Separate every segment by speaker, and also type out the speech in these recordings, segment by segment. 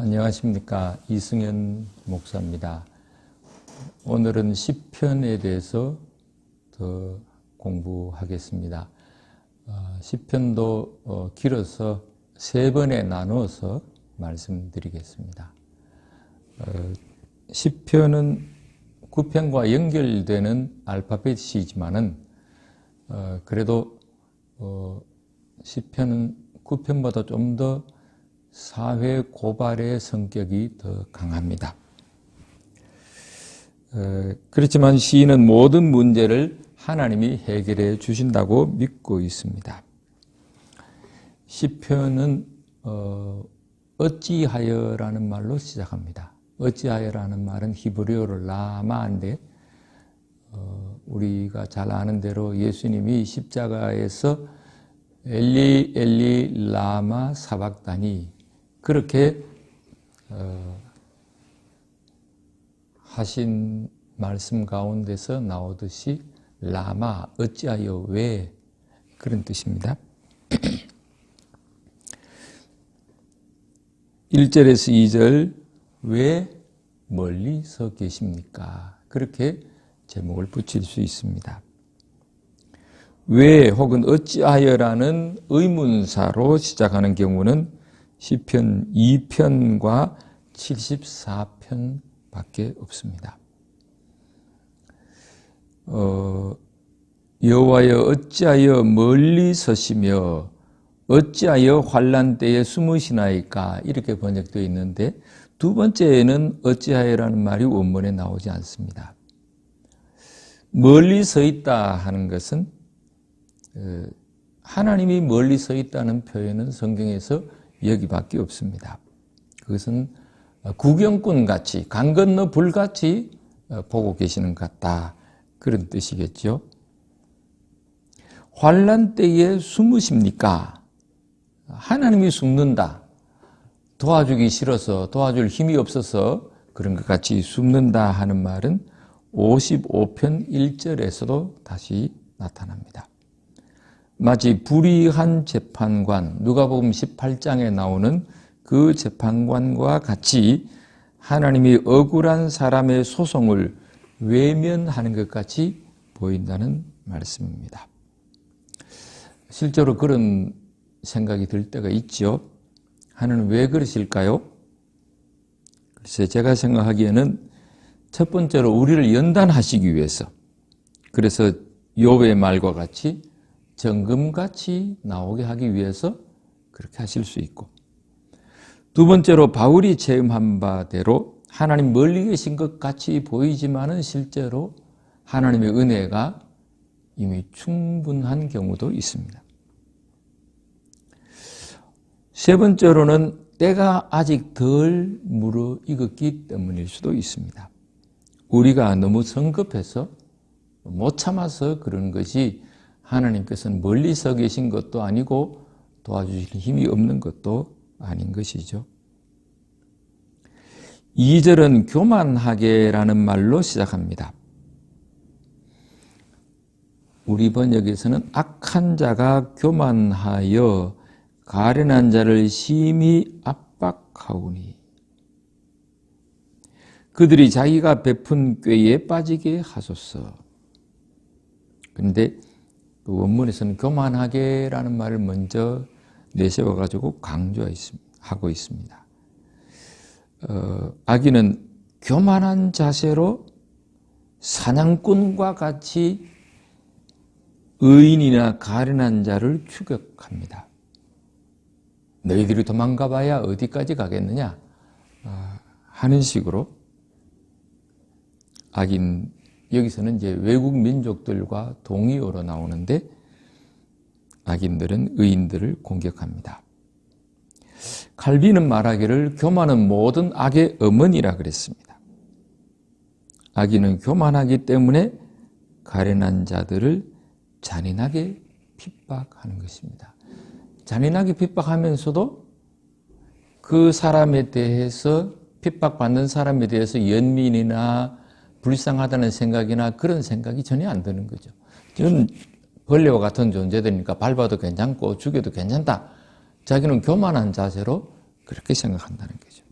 Speaker 1: 안녕하십니까 이승현 목사입니다. 오늘은 시편에 대해서 더 공부하겠습니다. 어, 시편도 어, 길어서 세 번에 나누어서 말씀드리겠습니다. 어, 시편은 구편과 연결되는 알파벳이지만은 그래도 시편은 구편보다 좀더 사회 고발의 성격이 더 강합니다. 어, 그렇지만 시인은 모든 문제를 하나님이 해결해 주신다고 믿고 있습니다. 시편은 어, 어찌하여라는 말로 시작합니다. 어찌하여라는 말은 히브리어로 라마인데 어, 우리가 잘 아는 대로 예수님이 십자가에서 엘리 엘리 라마 사박다니 그렇게 어, 하신 말씀 가운데서 나오듯이 라마 어찌하여 왜 그런 뜻입니다. 1절에서 2절 왜 멀리 서 계십니까? 그렇게 제목을 붙일 수 있습니다. 왜 혹은 어찌하여라는 의문사로 시작하는 경우는 시편 2편과 74편밖에 없습니다. 어, 여호와여 어찌하여 멀리 서시며 어찌하여 환란 때에 숨으시나이까 이렇게 번역되어 있는데 두 번째에는 어찌하여라는 말이 원문에 나오지 않습니다. 멀리 서 있다 하는 것은 어, 하나님이 멀리 서 있다는 표현은 성경에서 여기밖에 없습니다. 그것은 구경꾼 같이 강 건너 불같이 보고 계시는 것 같다 그런 뜻이겠죠. 환란 때에 숨으십니까? 하나님이 숨는다. 도와주기 싫어서 도와줄 힘이 없어서 그런 것 같이 숨는다 하는 말은 55편 1절에서도 다시 나타납니다. 마치 불의한 재판관, 누가복음 18장에 나오는 그 재판관과 같이 하나님이 억울한 사람의 소송을 외면하는 것 같이 보인다는 말씀입니다. 실제로 그런 생각이 들 때가 있죠. 하나님 왜 그러실까요? 글쎄, 제가 생각하기에는 첫 번째로 우리를 연단하시기 위해서, 그래서 요의 말과 같이 정금같이 나오게 하기 위해서 그렇게 하실 수 있고 두 번째로 바울이 체험한 바대로 하나님 멀리 계신 것 같이 보이지만은 실제로 하나님의 은혜가 이미 충분한 경우도 있습니다. 세 번째로는 때가 아직 덜 무르익었기 때문일 수도 있습니다. 우리가 너무 성급해서 못 참아서 그런 것이 하나님께서는 멀리서 계신 것도 아니고 도와주실 힘이 없는 것도 아닌 것이죠. 2절은 교만하게라는 말로 시작합니다. 우리 번역에서는 악한 자가 교만하여 가련한 자를 심히 압박하오니 그들이 자기가 베푼 꾀에 빠지게 하소서. 그런데 그 원문에서는 교만하게라는 말을 먼저 내세워 가지고 강조하고 있습니다. 어, 아기는 교만한 자세로 사냥꾼과 같이 의인이나 가련한 자를 추격합니다. 너희들이 도망가 봐야 어디까지 가겠느냐? 아, 하는 식으로 악인 여기서는 이제 외국 민족들과 동의어로 나오는데 악인들은 의인들을 공격합니다. 칼빈은 말하기를 교만은 모든 악의 어머니라 그랬습니다. 악인은 교만하기 때문에 가련한 자들을 잔인하게 핍박하는 것입니다. 잔인하게 핍박하면서도 그 사람에 대해서 핍박받는 사람에 대해서 연민이나 불쌍하다는 생각이나 그런 생각이 전혀 안 드는 거죠. 저는 벌레와 같은 존재들이니까 밟아도 괜찮고 죽여도 괜찮다. 자기는 교만한 자세로 그렇게 생각한다는 거죠.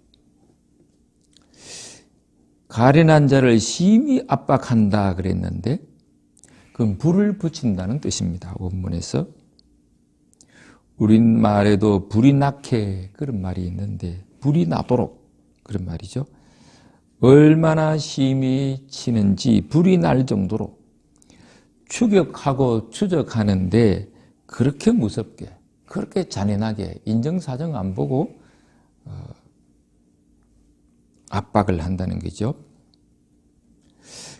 Speaker 1: 가련한 자를 심히 압박한다 그랬는데 그건 불을 붙인다는 뜻입니다. 원문에서 우린 말에도 불이 나게 그런 말이 있는데 불이 나도록 그런 말이죠. 얼마나 심히 치는지 불이 날 정도로 추격하고 추적하는데 그렇게 무섭게 그렇게 잔인하게 인정사정 안 보고 어, 압박을 한다는 거죠.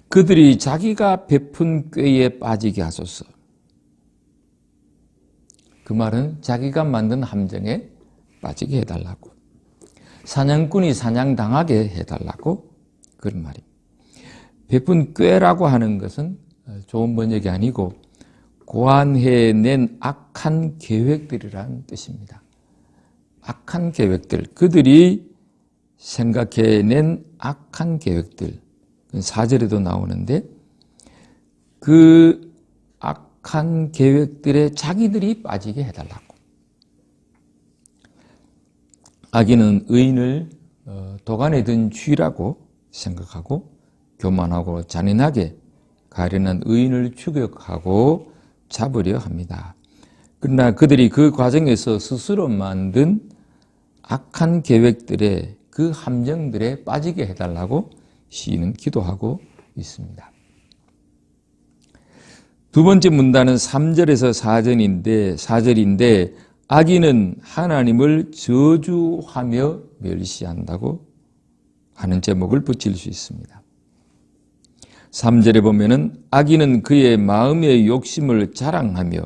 Speaker 1: 그들이 자기가 베푼 꾀에 빠지게 하소서. 그 말은 자기가 만든 함정에 빠지게 해달라고. 사냥꾼이 사냥당하게 해달라고 그런 말입니다. 베푼 꾀라고 하는 것은 좋은 번역이 아니고 고안해낸 악한 계획들이라는 뜻입니다. 악한 계획들, 그들이 생각해낸 악한 계획들, 사절에도 나오는데 그 악한 계획들에 자기들이 빠지게 해달라고. 악인은 의인을 어, 도간에 든 쥐라고 생각하고 교만하고 잔인하게 가련한 의인을 추격하고 잡으려 합니다. 그러나 그들이 그 과정에서 스스로 만든 악한 계획들에 그 함정들에 빠지게 해달라고 시인은 기도하고 있습니다. 두 번째 문단은 3절에서 4절인데, 4절인데, 악인은 하나님을 저주하며 멸시한다고 하는 제목을 붙일 수 있습니다. 3절에 보면은 악인은 그의 마음의 욕심을 자랑하며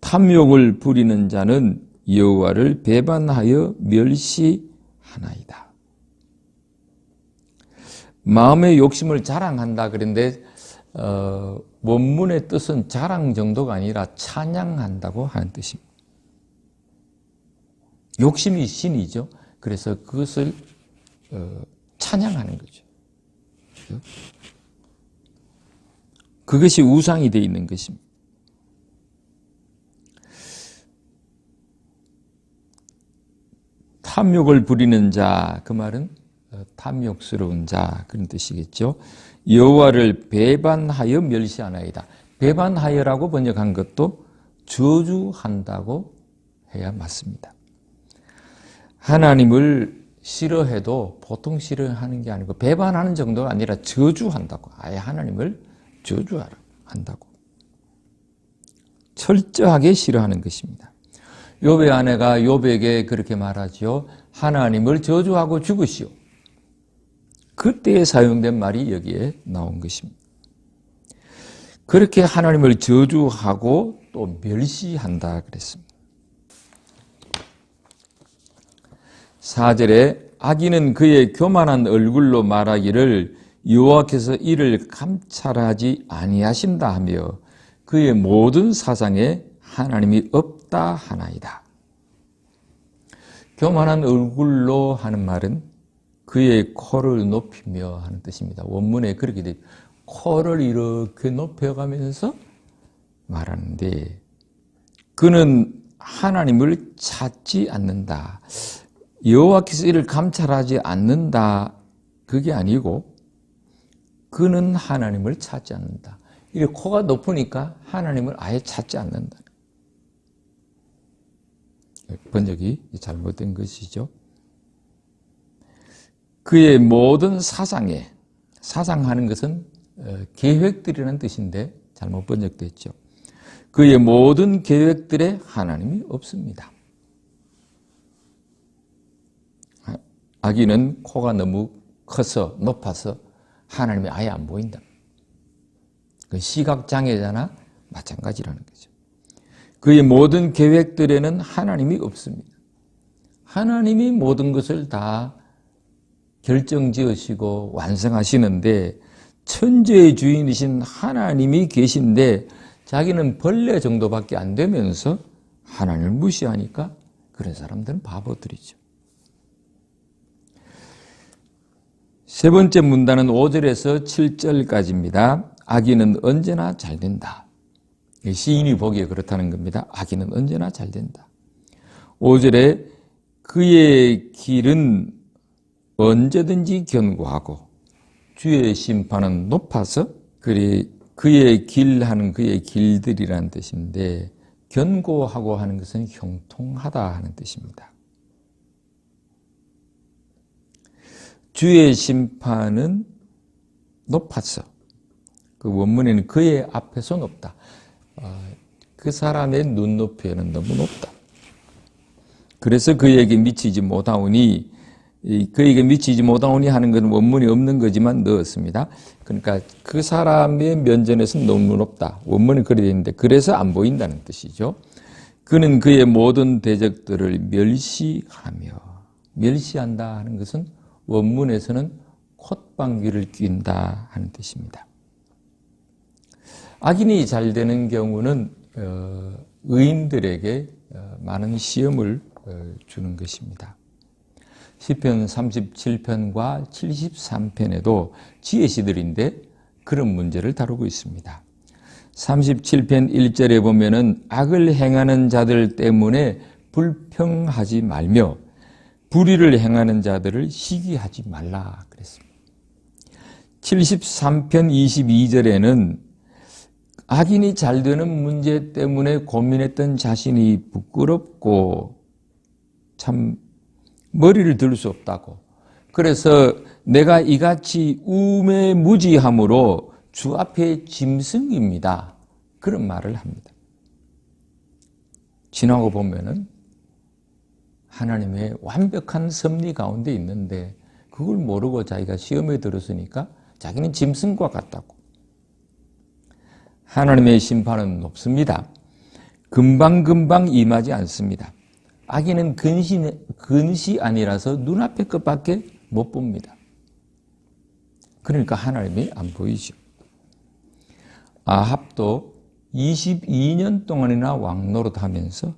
Speaker 1: 탐욕을 부리는 자는 여호와를 배반하여 멸시하나이다. 마음의 욕심을 자랑한다 그런데 어, 원문의 뜻은 자랑 정도가 아니라 찬양한다고 하는 뜻입니다. 욕심이 신이죠. 그래서 그것을 어, 찬양하는 거죠. 그것이 우상이 되어 있는 것입니다. 탐욕을 부리는 자, 그 말은 어, 탐욕스러운 자 그런 뜻이겠죠. 여호와를 배반하여 멸시하나이다. 배반하여라고 번역한 것도 저주한다고 해야 맞습니다. 하나님을 싫어해도 보통 싫어하는 게 아니고 배반하는 정도가 아니라 저주한다고. 아예 하나님을 저주한다고. 철저하게 싫어하는 것입니다. 요배 아내가 요배에게 그렇게 말하지요. 하나님을 저주하고 죽으시오. 그때에 사용된 말이 여기에 나온 것입니다. 그렇게 하나님을 저주하고 또 멸시한다 그랬습니다. 4절에 악인은 그의 교만한 얼굴로 말하기를 여호와께서 이를 감찰하지 아니하신다 하며 그의 모든 사상에 하나님이 없다 하나이다. 교만한 얼굴로 하는 말은 그의 코를 높이며 하는 뜻입니다. 원문에 그렇게 돼 코를 이렇게 높여가면서 말하는데 그는 하나님을 찾지 않는다. 여호와께서 이를 감찰하지 않는다. 그게 아니고 그는 하나님을 찾지 않는다. 이게 코가 높으니까 하나님을 아예 찾지 않는다. 번역이 잘못된 것이죠. 그의 모든 사상에 사상하는 것은 어, 계획들이라는 뜻인데 잘못 번역됐죠. 그의 모든 계획들에 하나님이 없습니다. 아기는 코가 너무 커서 높아서 하나님이 아예 안 보인다. 그 시각장애자나 마찬가지라는 거죠. 그의 모든 계획들에는 하나님이 없습니다. 하나님이 모든 것을 다 결정 지으시고 완성하시는데 천재의 주인이신 하나님이 계신데 자기는 벌레 정도밖에 안 되면서 하나님을 무시하니까 그런 사람들은 바보들이죠. 세 번째 문단은 5절에서 7절까지입니다. 아기는 언제나 잘 된다. 시인이 보기에 그렇다는 겁니다. 아기는 언제나 잘 된다. 5절에 그의 길은 언제든지 견고하고 주의 심판은 높아서 그리 그의 길 하는 그의 길들이라는 뜻인데 견고하고 하는 것은 형통하다 하는 뜻입니다. 주의 심판은 높았어. 그 원문에는 그의 앞에서 높다. 아, 그 사람의 눈높이에는 너무 높다. 그래서 그에게 미치지 못하오니 그에게 미치지 못하오니 하는 것은 원문이 없는 거지만 넣었습니다. 그러니까 그 사람의 면전에서는 너무 높다. 원문이 그래 있는데 그래서 안 보인다는 뜻이죠. 그는 그의 모든 대적들을 멸시하며 멸시한다 하는 것은 원문에서는 콧방귀를 낀다 하는 뜻입니다. 악인이 잘 되는 경우는 어, 의인들에게 어, 많은 시험을 어, 주는 것입니다. 시편 37편과 73편에도 지혜시들인데 그런 문제를 다루고 있습니다. 37편 1절에 보면은 악을 행하는 자들 때문에 불평하지 말며 불의를 행하는 자들을 시기하지 말라 그랬습니다. 73편 22절에는 악인이 잘 되는 문제 때문에 고민했던 자신이 부끄럽고 참 머리를 들 수 없다고. 그래서 내가 이같이 우매무지함으로 주 앞에 짐승입니다. 그런 말을 합니다. 지나고 보면은 하나님의 완벽한 섭리 가운데 있는데 그걸 모르고 자기가 시험에 들었으니까 자기는 짐승과 같다고. 하나님의 심판은 높습니다. 금방금방 임하지 않습니다. 악인은 근시, 근시 아니라서 눈앞에 것밖에 못 봅니다. 그러니까 하나님이 안 보이죠. 아합도 22년 동안이나 왕노릇 하면서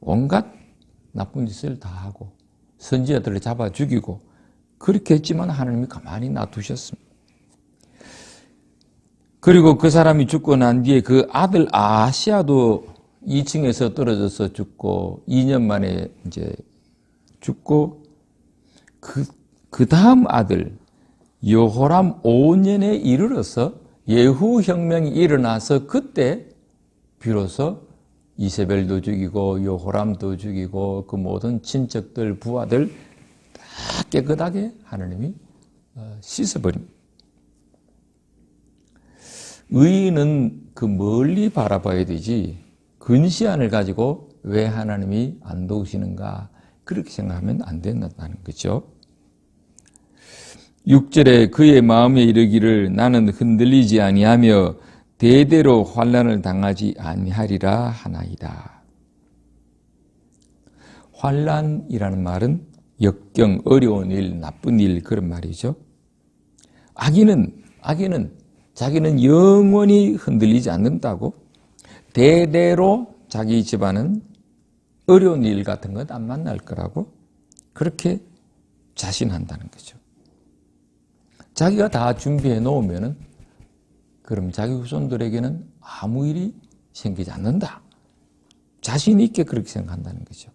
Speaker 1: 온갖 나쁜 짓을 다 하고 선지자들을 잡아 죽이고 그렇게 했지만 하나님이 가만히 놔두셨습니다. 그리고 그 사람이 죽고 난 뒤에 그 아들 아시아도 2층에서 떨어져서 죽고 2년 만에 이제 죽고 그, 그 다음 아들 여호람 5년에 이르러서 예후 혁명이 일어나서 그때 비로소 이세벨도 죽이고 여호람도 죽이고 그 모든 친척들 부하들 다 깨끗하게 하나님이 어, 씻어버립니다. 의인은 그 멀리 바라봐야 되지 근시안을 가지고 왜 하나님이 안 도우시는가 그렇게 생각하면 안 된다는 거죠. 6절에 그의 마음에 이르기를 나는 흔들리지 아니하며 대대로 환란을 당하지 아니하리라 하나이다. 환란이라는 말은 역경, 어려운 일, 나쁜 일 그런 말이죠. 악인은 악인은 자기는 영원히 흔들리지 않는다고 대대로 자기 집안은 어려운 일 같은 것안 만날 거라고 그렇게 자신한다는 거죠. 자기가 다 준비해 놓으면은 그럼 자기 후손들에게는 아무 일이 생기지 않는다. 자신 있게 그렇게 생각한다는 거죠.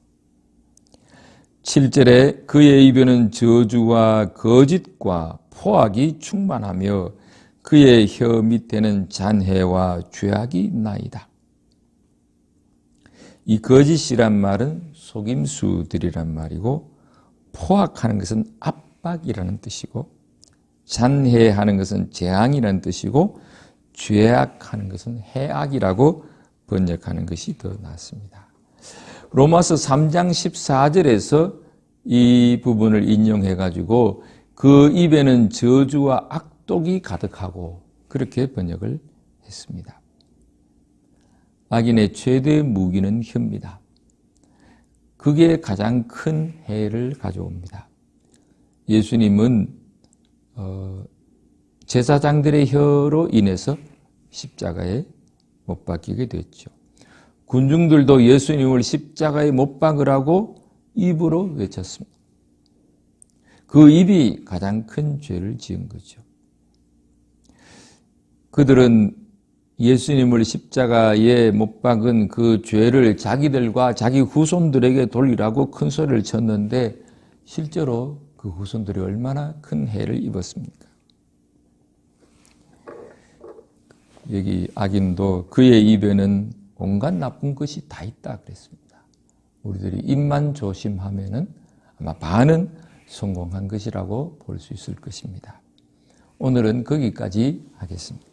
Speaker 1: 7절에 그의 입에는 저주와 거짓과 포악이 충만하며 그의 혀 밑에는 잔해와 죄악이 나이다. 이 거짓이란 말은 속임수들이란 말이고 포악하는 것은 압박이라는 뜻이고 잔해하는 것은 재앙이라는 뜻이고 죄악하는 것은 해악이라고 번역하는 것이 더 낫습니다. 로마서 3장 14절에서 이 부분을 인용해 가지고 그 입에는 저주와 악독이 가득하고 그렇게 번역을 했습니다. 악인의 최대 무기는 혀입니다. 그게 가장 큰 해를 가져옵니다. 예수님은 어, 제사장들의 혀로 인해서 십자가에 못 박히게 됐죠. 군중들도 예수님을 십자가에 못 박으라고 입으로 외쳤습니다. 그 입이 가장 큰 죄를 지은 거죠. 그들은 예수님을 십자가에 못 박은 그 죄를 자기들과 자기 후손들에게 돌리라고 큰 소리를 쳤는데 실제로 그 후손들이 얼마나 큰 해를 입었습니까? 여기 악인도 그의 입에는 온갖 나쁜 것이 다 있다 그랬습니다. 우리들이 입만 조심하면은 아마 반은 성공한 것이라고 볼 수 있을 것입니다. 오늘은 거기까지 하겠습니다.